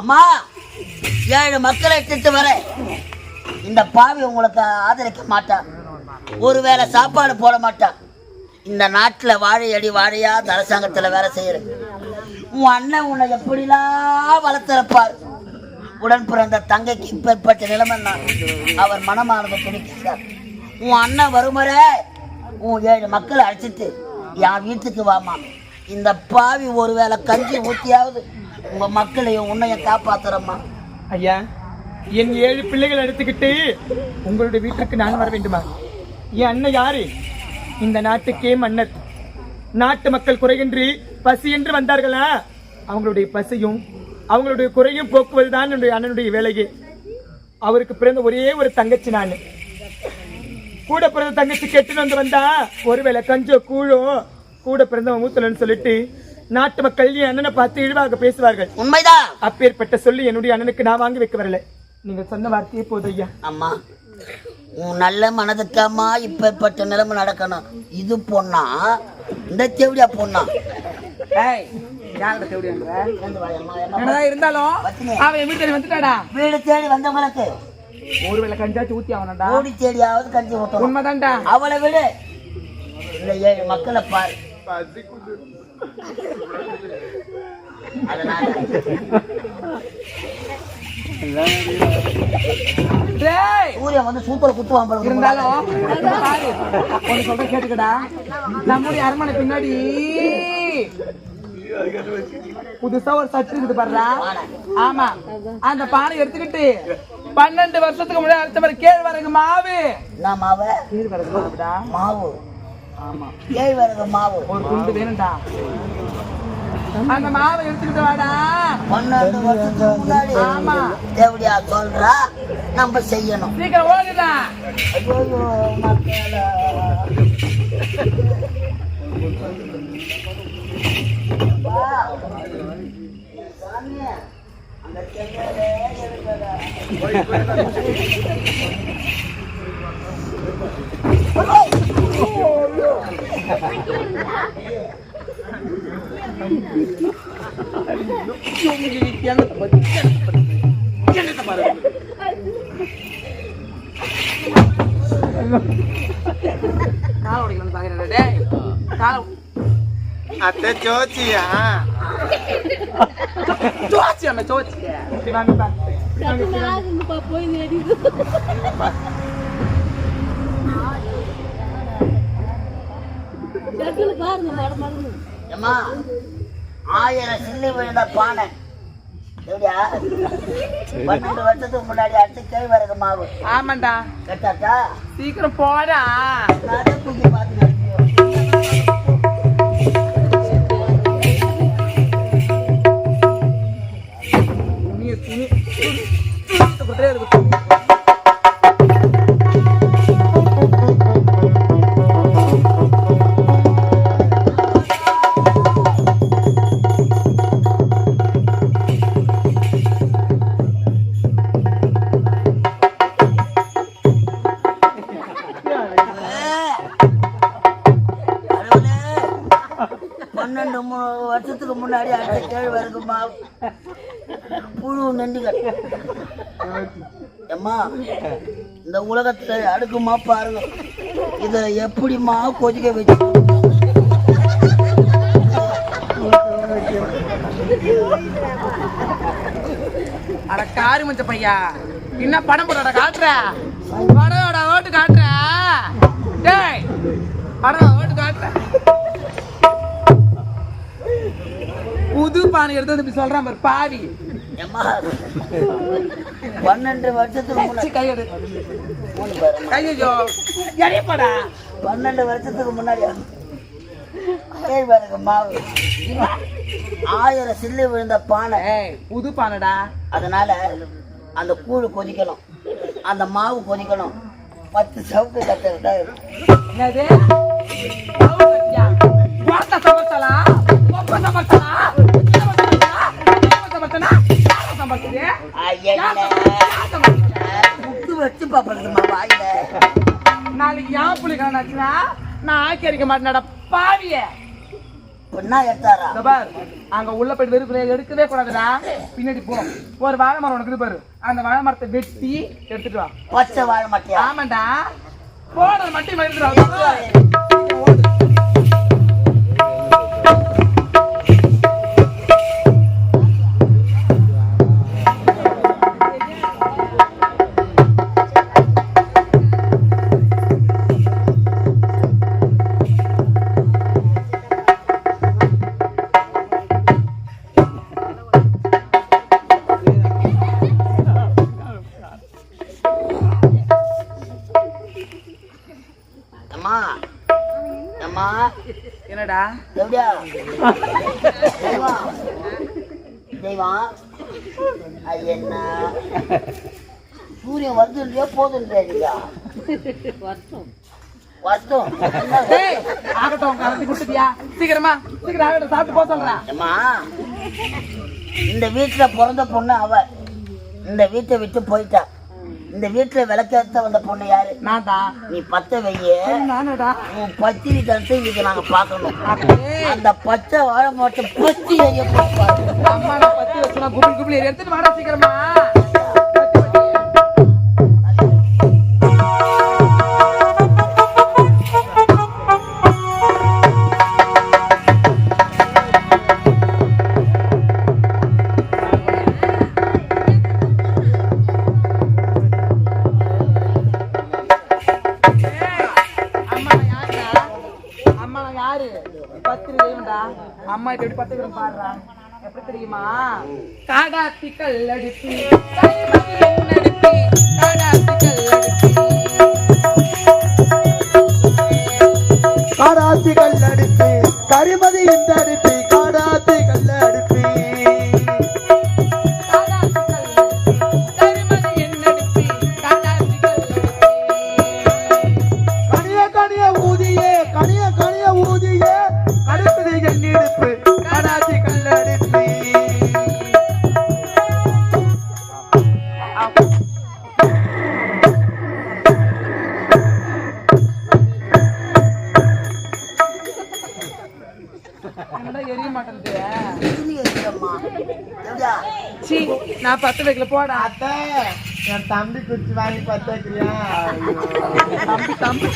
அம்மா ஏழு மக்களை திட்டு வர. இந்த பாவி உங்களுக்கு ஆதரிக்க மாட்டான் ஒருவேளை சாப்பாடு போட மாட்டான் இந்த நாட்டில் வாழையடி வாழையா இந்த அரசாங்கத்தில் வேலை செய்யற. உன் அண்ணன் உன்னை எப்படிலாம் வளர்த்திருப்பார்? உடன் பிறந்த தங்கைக்கு இப்பேற்பட்ட நிலைமை நான் அவர் மனமானதை துணிக்கிறார். உன் அண்ணன் வருமுறை உன் ஏழு மக்களை அழைச்சிட்டு என் வீட்டுக்கு வாமா இந்த பாவி ஒருவேளை கஞ்சி ஊற்றியாவது உங்க மக்களையும் உன்னைய காப்பாத்துறம்மா. ஐயா என் ஏழு பிள்ளைகள் எடுத்துக்கிட்டு உங்களுடைய வீட்டுக்கு நான் வர வேண்டுமா? என் அண்ணன் யாரு? இந்த நாட்டுக்கே மன்னர். நாட்டு மக்கள் குறையின்றி பசி என்று வந்தார்களா? அவங்களுடைய பசியும் அவங்களுடைய குறையும் போக்குவதுதான் என்னுடைய அண்ணனுடைய வேலையே. அவருக்கு பிறந்த ஒரே ஒரு தங்கச்சி நான். கூட பிறந்த தங்கச்சி கெட்டுன்னு வந்து வந்தா ஒருவேளை கஞ்சோ கூழோ கூட பிறந்த மூத்தலன்னு சொல்லிட்டு நாட்டு மக்கள் என் அண்ணனை பார்த்து இழிவாக பேசுவார்கள். உண்மைதான். அப்பேற்பட்ட சொல்லி என்னுடைய அண்ணனுக்கு நான் வாங்கி வைக்க வரல. நீங்க சொன்ன வார்த்தையே போதும் ஐயா. அம்மா உன் நல்ல மனதுக்காம்மா இப்பேற்பட்ட நிலைமை நடக்கணும். இது பொண்ணா? இந்த தேவடியா பொண்ணா? ஏய் இருந்தாலும். அவன் என் வீட்டுல வந்துட்டாடா? வீடு தேடி வந்தவங்களுக்கு ஒரு வேளை கஞ்சாச்சு ஊத்தி அவனடா ஓடி தேடியாவது கஞ்சி ஊட்டணும் உண்மைதான்டா. அவளை விடு. ஏழு மக்களை பாரு. சூரியன் வந்து சூப்பர் குத்துவான். இருந்தாலும் சொல்ற கேட்டுக்கடா. நம்முடைய அரண்மனை பின்னாடி. புதுசா ஒரு சட்டு இருக்குது பாருடா. ஆமா. அந்த பானை எடுத்துக்கிட்டு பன்னெண்டு வருஷத்துக்கு முன்னாடி அடுத்த மாதிரி கேழ்வரகு மாவு. மாவு? கேழ்வரகு மாவு. கேழ்வரகு மாவு. ஒரு துண்டு வேணும்டா. அந்த மாவை எடுத்துக்கிட்டு வாடா. பன்னெண்டு வருஷத்துக்கு முன்னாடி. ஆமா. தேவடியா சொல்றா நம்ம செய்யணும். சீக்கிரம் ஓடுடா. அந்த செங்கலே எடுக்கடா. காலை உடைக்கணும்னு பாக்குறேன் டேய் காலை அத்தை ஜோச்சியா ஏம்மா, ஆயிரம் சில்லி விழுந்த பானை. எப்படியா? பன்னெண்டு வருஷத்துக்கு முன்னாடி அடுத்து கேழ்வரகு மாவு. ஆமாண்டா. கேட்டாச்சா? சீக்கிரம் போடா. தூக்கி பார்த்து நடத்தியோ. துணி. வருஷத்துக்கு முன்னாடி அடுத்த கேழ்வரகு மாவு புழு நண்டுகள் இந்த உலகத்தை அடுக்குமா பாருங்க. இதை எப்படிம்மா கொதிக்க வச்சு அட காரி மச்ச பையா. என்ன படம் போடுறா காட்டுற? படம் ஓட்டு காட்டுற? டேய் படம் பானை எடுத்து இப்படி சொல்றான் பாரு பாவி. பன்னெண்டு வருஷத்துக்கு கையெடு. கையோ எரியப்படா பன்னெண்டு வருஷத்துக்கு முன்னாடி கேழ்வரகு மாவு. ஆயிரம் சில்லு விழுந்த பானை. புது பானைடா. அதனால அந்த கூழ் கொதிக்கணும். அந்த மாவு கொதிக்கணும். பத்து சவுக்கு கட்ட என்னது? சமர்த்தலா? இவ சமர்த்தலா? முத்து வச்சு பாப்படுதுமா வாயில. நாளைக்கு என் புள்ளி கணாச்சுனா நான் ஆக்கி அடிக்க மாட்டேனடா பாவிய. எடுத்தாரா? பார் அங்க உள்ள போயிட்டு வெறுப்பு எடுக்கவே கூடாதுடா. பின்னாடி போ. ஒரு வாழை மரம் உனக்கு பாரு. அந்த வாழை மரத்தை வெட்டி எடுத்துட்டு வா. பச்சை வாழ மாட்டியா? ஆமாண்டா. போனது மட்டும் மறந்துடுவா அம்மா. அம்மா. என்னடா? எப்படியா? தெய்வம். தெய்வம். அது என்ன? சூரியன் வருது இல்லையோ போதுன்றீங்களா வருத்தம். டேய் ஆகட்டும் கலந்து கொடுத்துட்டியா? சீக்கிரமா சீக்கிரம் ஆகட்டும் சாப்பிட்டு போக சொல்றேன். அம்மா இந்த வீட்டுல பிறந்த பொண்ணு அவ. இந்த வீட்டை விட்டு போயிட்டா. இந்த வீட்டுல விளக்கேத்த வந்த பொண்ணு யாரு? நான் தான் நீ பத்த வைய. நானடா. உன் பத்திரி இன்னைக்கு நாங்க அப்படியே. அந்த பச்சை வாழை மட்டும் பத்தி வச்சுனா குபிள் குபிள் எடுத்துட்டு வாடா சீக்கிரமா. அம்மா யாரு? பத்து தெய்வம்டா அம்மா இப்ப எப்படி பத்து பேரும் பாடுறா? எப்படி தெரியுமா? காடாத்தி கல்லடிப்பி கைமணி காடாத்தி கல்லடிப்பி காடாத்தி கல்லடிப்பி கரிமதி இந்த பத்து வைக்கல போடா. என் தம்பி குச்சி வாங்கி பத்த வைக்கிறியா தம்பி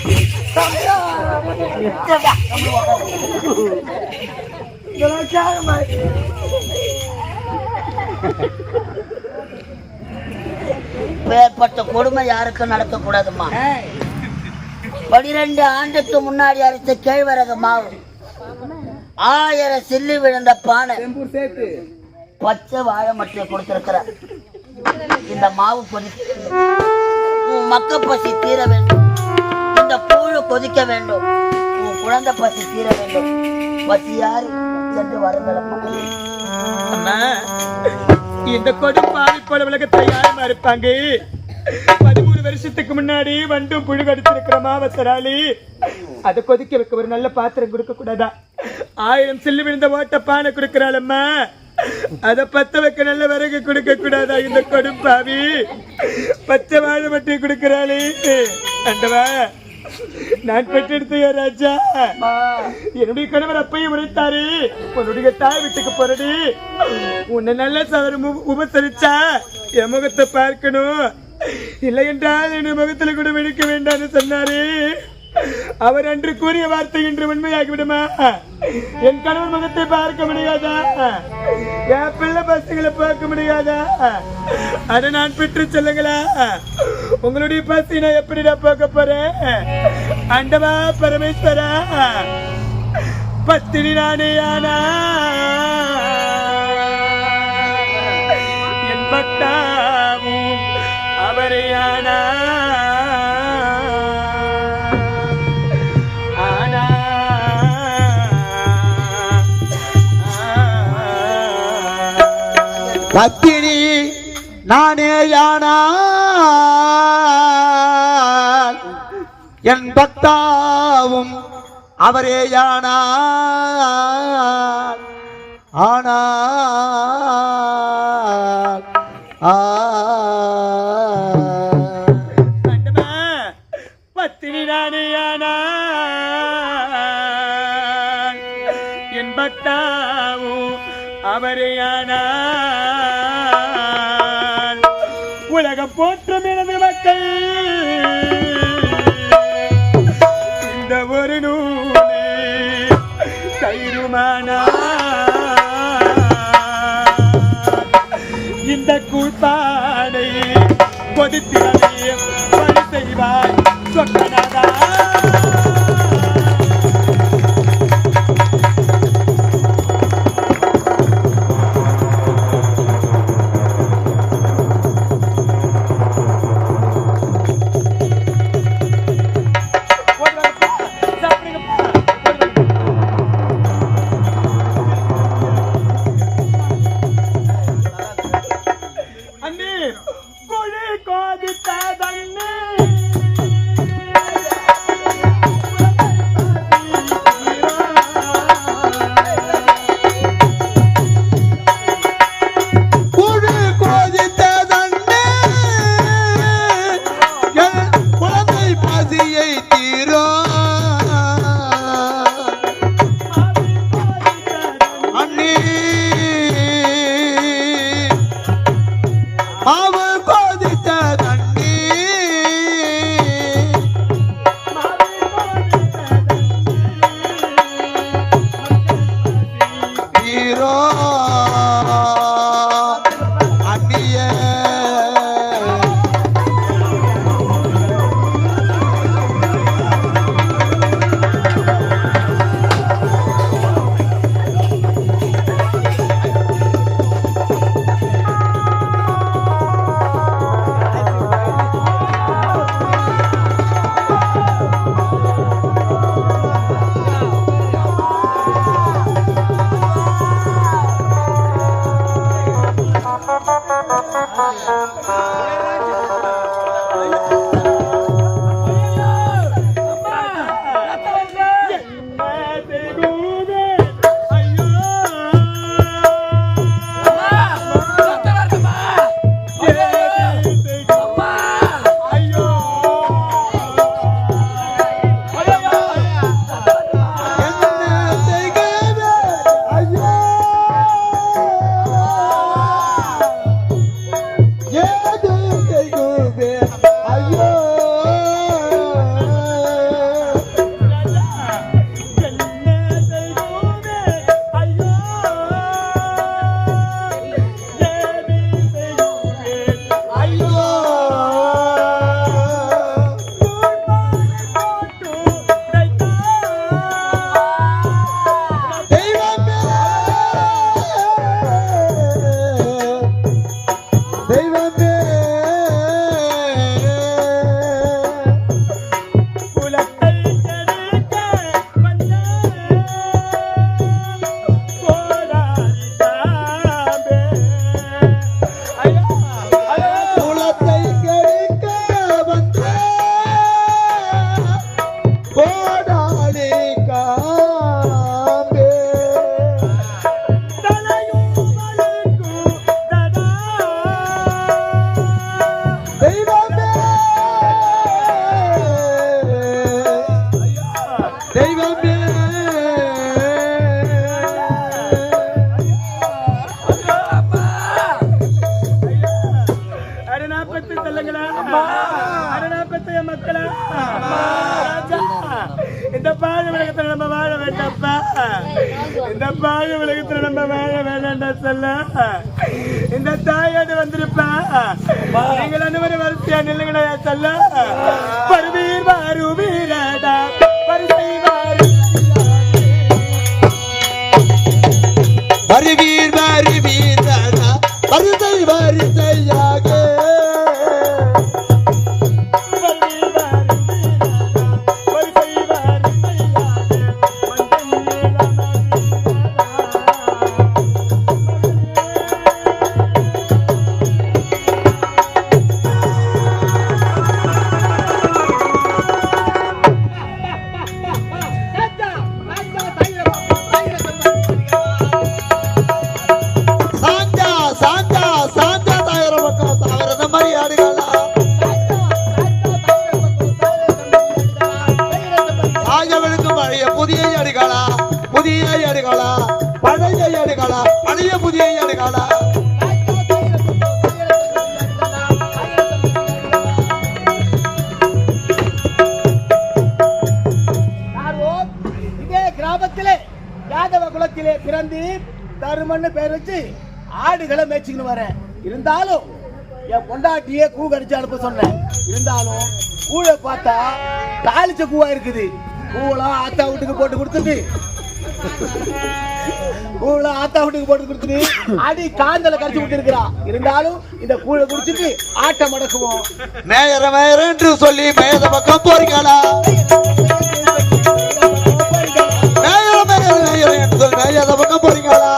கொடுமை யாருக்கும் நடக்கக்கூடாதும்மா. ஏய் பனிரெண்டு ஆண்டுக்கு முன்னாடி அரைத்த கேழ்வரகு மாவு. ஆயிரம் சில்லி விழுந்த பானை. பச்சை வாழை மட்டும் கொடுத்திருக்கிற. இந்த மாவு கொதிக்க உன் மக்க பசி தீர வேண்டும். இந்த பூழு கொதிக்க வேண்டும். உன் குழந்தை பசி தீர வேண்டும். பசி யாரு? சென்று வருங்களம்மா இந்த கொடுப்பாவி போல உலகத்தை யாருமா இருப்பாங்க? பதிமூணு வருஷத்துக்கு முன்னாடி வண்டும் புழு கடிச்சிருக்கிற மாவத்தராளி. அதை கொதிக்க வைக்க ஒரு நல்ல பாத்திரம் கொடுக்க கூடாதா? ஆயிரம் சில்லு விழுந்த ஓட்ட பானை கொடுக்கிறாளம்மா அத பத்த வைக்க நல்ல விறகு கொடுக்க கூடாதா இந்த கொடுப்பாவி பச்சை வாழை மட்டி கொடுக்கிறாளே. அண்டவா நான் பெற்றெடுத்த என் ராஜா என்னுடைய கணவர் அப்பையும் உரைத்தாரு. உன்னுடைய தாய் வீட்டுக்கு போறடி உன்னை நல்ல சவரம் உபசரிச்சா என் முகத்தை பார்க்கணும். இல்லை என்றால் என் முகத்துல கூட விழிக்க வேண்டாம்னு சொன்னாரு. அவர் அன்று கூறிய வார்த்தை இன்று உண்மையாகிவிடுமா? என் கணவர் முகத்தை பார்க்க முடியாதா? என் பிள்ளை பசங்களை பார்க்க முடியாதா? அதை நான் பெற்று சொல்லுங்களா? உங்களுடைய பசி நான் எப்படிடா பார்க்க போறேன்? அண்டவா பரமேஸ்வரா பத்தினி நானே ஆனா? என் பட்டாவும் அவரே பத்தினி நானே யானா என் பக்தாவும் அவரே யானார் ஆனால் பத்தினி நானே யானா என் பக்தாவும் அவரே யானா கொடுத்திரவே வழி செய்வாய் அவன் அரணாப்பத்து மக்களா. இந்த பாழ உலகத்துல நம்ம வாழ வேண்டாப்பா இந்த பாழ உலகத்துல நம்ம வாழ வேண்டாம்டா சொல்ல. இந்த தாயோடு வந்திருப்பா. நீங்கள் அனுமதி வரிசையா நில்லுங்களா சொல்ல. பருவீர் வாருவீரடா பரிசை வாரு வருவீர் வருவீர் வருதை வரிசை புதிய எனக்காடா கிராமத்திலே யாதவ குலத்திலே பிறந்து தருமன்னு பேர் வச்சு ஆடுகளை மேய்ச்சிக்கணும் வரேன் இருந்தாலும் என் கொண்டாட்டியே கூ கடிச்சு அனுப்ப சொன்னேன். இருந்தாலும் கூழை பார்த்தா தாளிச்ச கூவா இருக்குது. கூவெல்லாம் ஆத்தா வீட்டுக்கு போட்டு கொடுத்துட்டு கூழ ஆத்தா வீட்டுக்கு போட்டு கொடுத்துட்டு அடி காந்தல கரைச்சு விட்டு இருந்தாலும் இந்த கூழ குடிச்சிட்டு ஆட்டம் அடக்குவோம். மேயற மேயர் என்று சொல்லி மேயத பக்கம் போறீங்களா? மேயற மேயற மேயற என்று சொல்லி மேயத பக்கம் போறீங்களா?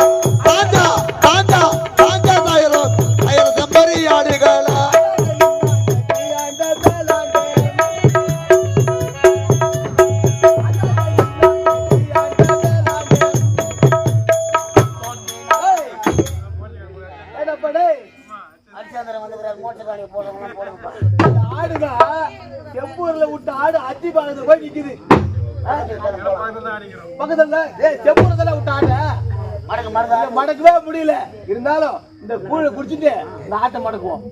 மடக்கவே முடியல. இருந்தாலும் இந்த கூழை குடிச்சிட்டு இந்த ஆட்டை மடக்குவோம்.